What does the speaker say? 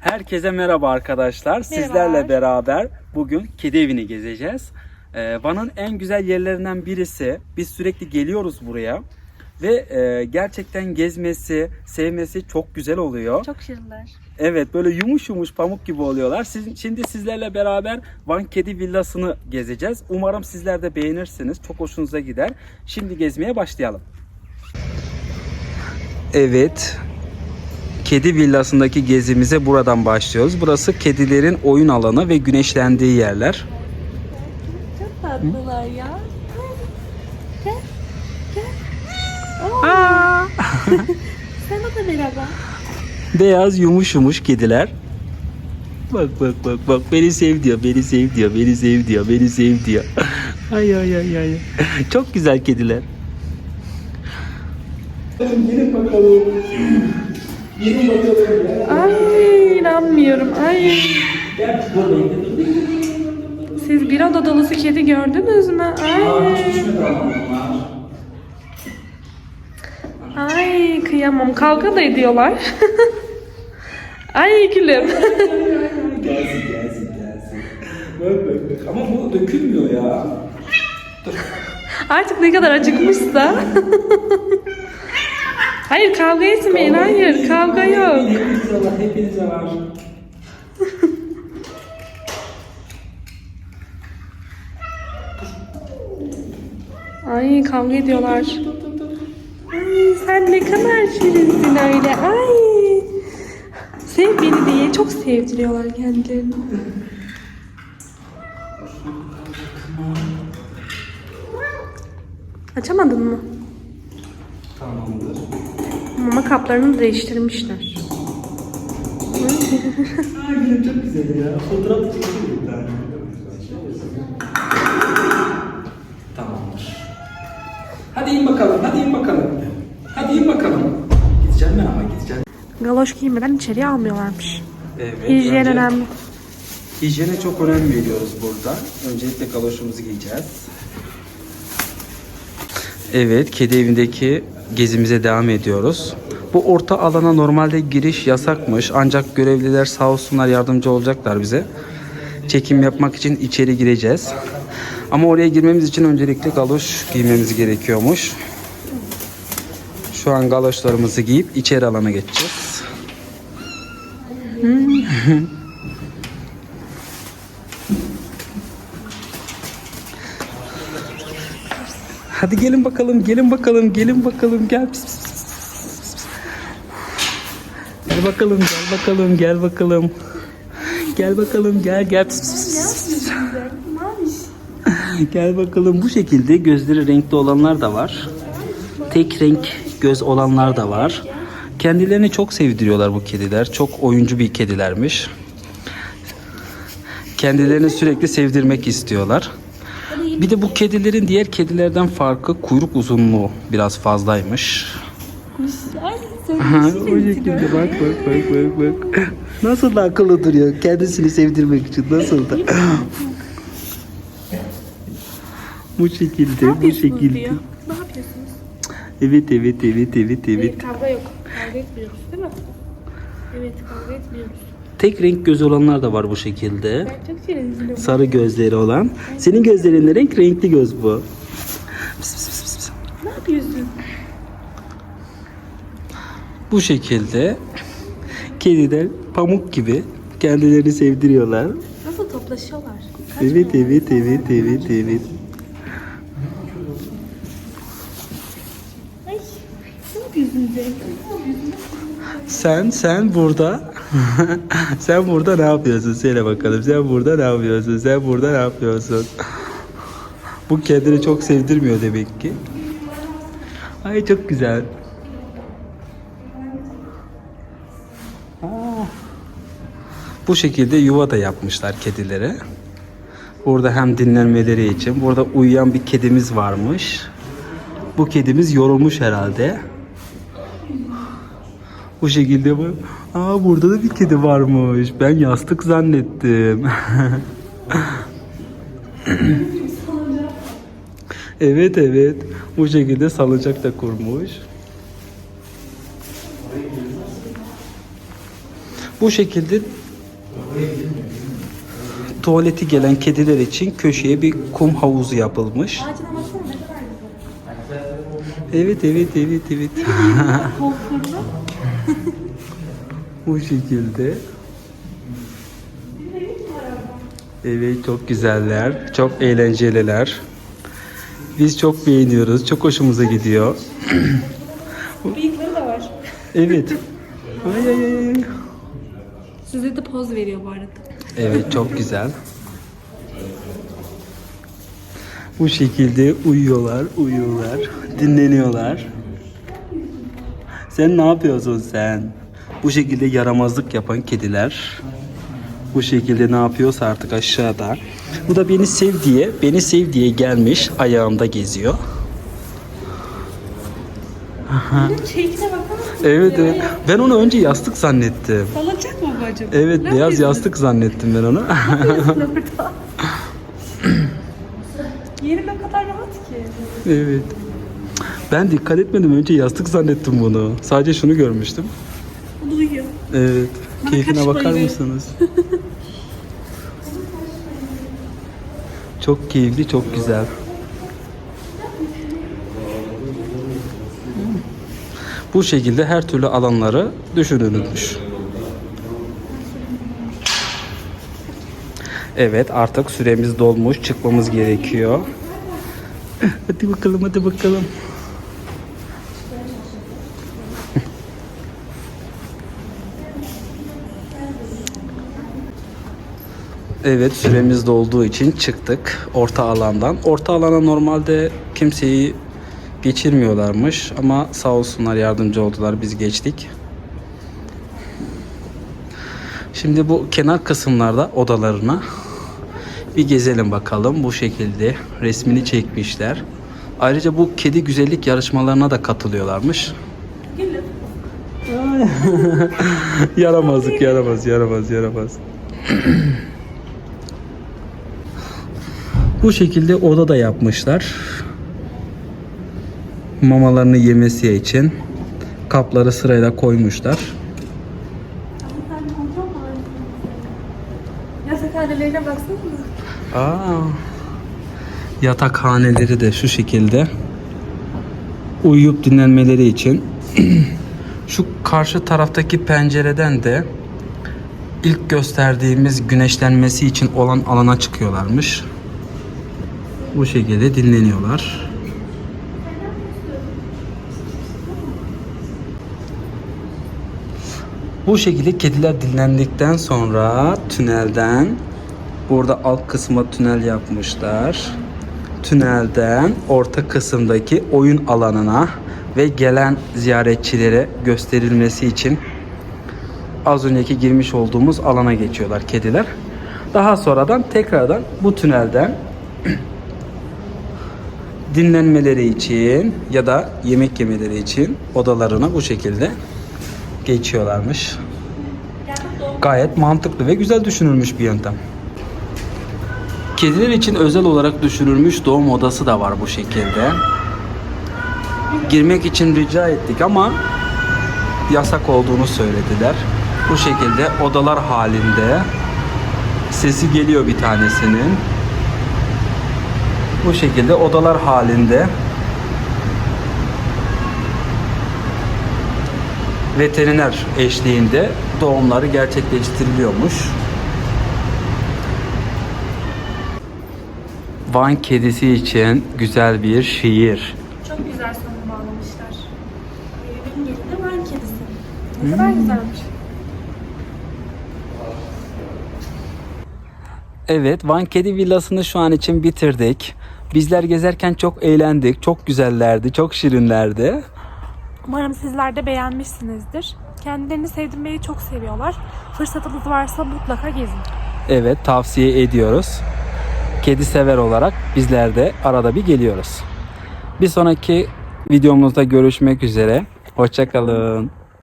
Herkese merhaba arkadaşlar. Sizlerle beraber bugün kedi evini gezeceğiz. Ee, Van'ın en güzel yerlerinden birisi. Biz sürekli geliyoruz buraya. Ve e, gerçekten gezmesi, sevmesi çok güzel oluyor. Çok şirinler. Evet böyle yumuş yumuş pamuk gibi oluyorlar. Siz, şimdi sizlerle beraber Van Kedi Villası'nı gezeceğiz. Umarım sizler de beğenirsiniz. Çok hoşunuza gider. Şimdi gezmeye başlayalım. Evet. Kedi villasındaki gezimize buradan başlıyoruz. Burası kedilerin oyun alanı ve güneşlendiği yerler. Çok tatlılar ya. Gel. Gel. Aa! Sana da merhaba. Beyaz yumuş yumuş kediler. Bak bak bak bak beni sev diyor, beni sev diyor, beni sev diyor, beni sev diyor. Ay ay ay ay. Çok güzel kediler. Gelin bakalım. Ay inanmıyorum. Ay. Siz bir oda dolusu kedi gördünüz mü? Ay. Ay kıyamam. Kavga da ediyorlar. Ay gülüm. Gelsin gelsin gelsin. Bak bak bak. Ama bu dökülmüyor ya. Artık ne kadar acıkmışsa. Hayır kavga etmeyin. Hayır kavga yok. Var, hepinize var. Ay kavga ediyorlar. Ay sen ne kadar şirinsin öyle. Ay. Sev beni diye çok sevdiriyorlar kendilerini. Açamadın mı? Mama kaplarını değiştirmişler. Çok güzel ya. Fotoğraf bir tane. Tamamdır. Hadi in bakalım, hadi in bakalım. Hadi in bakalım. Gideceğim ben ama gideceğim. Galoş giymeden içeriye almıyorlarmış. Evet. Hijyen önce- önemli. Hijyene çok önem veriyoruz burada. Öncelikle galoşumuzu giyeceğiz. Evet, kedi evindeki gezimize devam ediyoruz. Bu orta alana normalde giriş yasakmış. Ancak görevliler sağ olsunlar yardımcı olacaklar bize. Çekim yapmak için içeri gireceğiz. Ama oraya girmemiz için öncelikle galoş giymemiz gerekiyormuş. Şu an galoşlarımızı giyip içeri alana geçeceğiz. Hadi gelin bakalım, gelin bakalım, gelin bakalım, gel. Pis, pis, pis, pis, pis. Gel bakalım, gel bakalım, gel bakalım. Gel bakalım, gel, gel. Pis, pis, pis. Gel bakalım. Bu şekilde gözleri renkli olanlar da var. Tek renk göz olanlar da var. Kendilerini çok sevdiriyorlar bu kediler. Çok oyuncu bir kedilermiş. Kendilerini sürekli sevdirmek istiyorlar. Bir de bu kedilerin diğer kedilerden farkı kuyruk uzunluğu biraz fazlaymış. o şekilde bak bak bak bak bak. Nasıl da akıllı duruyor kendisini sevdirmek için nasıl da. bu şekilde bu şekilde. Ne yapıyorsunuz? Evet evet evet evet evet. Kavga yok. Kavga etmiyoruz değil mi? Evet kavga etmiyoruz. Tek renk göz olanlar da var bu şekilde. Ben çok şirinim. Sarı gözleri olan. Senin gözlerin de renk renkli göz bu. Ne yapıyorsun? Bu şekilde kediler pamuk gibi kendilerini sevdiriyorlar. Nasıl toplaşıyorlar? Evet evet evet evet evet. Ay, ne yapıyorsun Zeynep? Ne yapıyorsun? Sen sen burada sen burada ne yapıyorsun? Söyle bakalım. Sen burada ne yapıyorsun? Sen burada ne yapıyorsun? Bu kendini çok sevdirmiyor demek ki. Ay çok güzel. Bu şekilde yuva da yapmışlar kedilere. Burada hem dinlenmeleri için. Burada uyuyan bir kedimiz varmış. Bu kedimiz yorulmuş herhalde. Bu şekilde bu. Aa burada da bir kedi varmış. Ben yastık zannettim. evet evet. Bu şekilde salıncak da kurmuş. Bu şekilde tuvaleti gelen kediler için köşeye bir kum havuzu yapılmış. Evet evet evet evet. Bu şekilde. Evet çok güzeller. Çok eğlenceliler. Biz çok beğeniyoruz. Çok hoşumuza gidiyor. Bıyıkları da var. Evet. Ay ay. ay. Size de poz veriyor bu arada. Evet çok güzel. Bu şekilde uyuyorlar, uyuyorlar, dinleniyorlar. Sen ne yapıyorsun sen? Bu şekilde yaramazlık yapan kediler. Bu şekilde ne yapıyorsa artık aşağıda. Bu da beni sev diye, beni sev diye gelmiş ayağımda geziyor. Mısın? Evet evet. Ben onu önce yastık zannettim. Salacak mı bu acaba? Evet Ne beyaz yastık zannettim ben onu. orada? Yeri ne kadar rahat ki. Evet. Ben dikkat etmedim. Önce yastık zannettim bunu. Sadece şunu görmüştüm. O da uyuyor. Evet. Bana Keyfine bakar yine. mısınız? çok keyifli, çok güzel. Bu şekilde her türlü alanları düşünülmüş. Evet artık süremiz dolmuş. Çıkmamız gerekiyor. Hadi bakalım hadi bakalım. Evet süremiz dolduğu için çıktık orta alandan. Orta alana normalde kimseyi geçirmiyorlarmış ama sağ olsunlar yardımcı oldular biz geçtik. Şimdi bu kenar kısımlarda odalarına bir gezelim bakalım. Bu şekilde resmini çekmişler. Ayrıca bu kedi güzellik yarışmalarına da katılıyorlarmış. Yaramazlık yaramaz yaramaz yaramaz. Bu şekilde oda da yapmışlar. Mamalarını yemesi için kapları sırayla koymuşlar. Yatakhanelerine baksana. Aa, yatakhaneleri de şu şekilde uyuyup dinlenmeleri için şu karşı taraftaki pencereden de ilk gösterdiğimiz güneşlenmesi için olan alana çıkıyorlarmış. Bu şekilde dinleniyorlar. Bu şekilde kediler dinlendikten sonra tünelden burada alt kısma tünel yapmışlar. Tünelden orta kısımdaki oyun alanına ve gelen ziyaretçilere gösterilmesi için az önceki girmiş olduğumuz alana geçiyorlar kediler. Daha sonradan tekrardan bu tünelden dinlenmeleri için ya da yemek yemeleri için odalarına bu şekilde geçiyorlarmış. Gayet mantıklı ve güzel düşünülmüş bir yöntem. Kediler için özel olarak düşünülmüş doğum odası da var bu şekilde. Girmek için rica ettik ama yasak olduğunu söylediler. Bu şekilde odalar halinde sesi geliyor bir tanesinin. Bu şekilde odalar halinde veteriner eşliğinde doğumları gerçekleştiriliyormuş. Van kedisi için güzel bir şiir. Çok güzel sonu bağlamışlar. Benim yerinde var kedisi. Ne kadar güzelmiş. Evet, Van Kedi Villası'nı şu an için bitirdik. Bizler gezerken çok eğlendik. Çok güzellerdi, çok şirinlerdi. Umarım sizler de beğenmişsinizdir. Kendilerini sevdirmeyi çok seviyorlar. Fırsatınız varsa mutlaka gezin. Evet, tavsiye ediyoruz. Kedi sever olarak bizler de arada bir geliyoruz. Bir sonraki videomuzda görüşmek üzere. Hoşçakalın.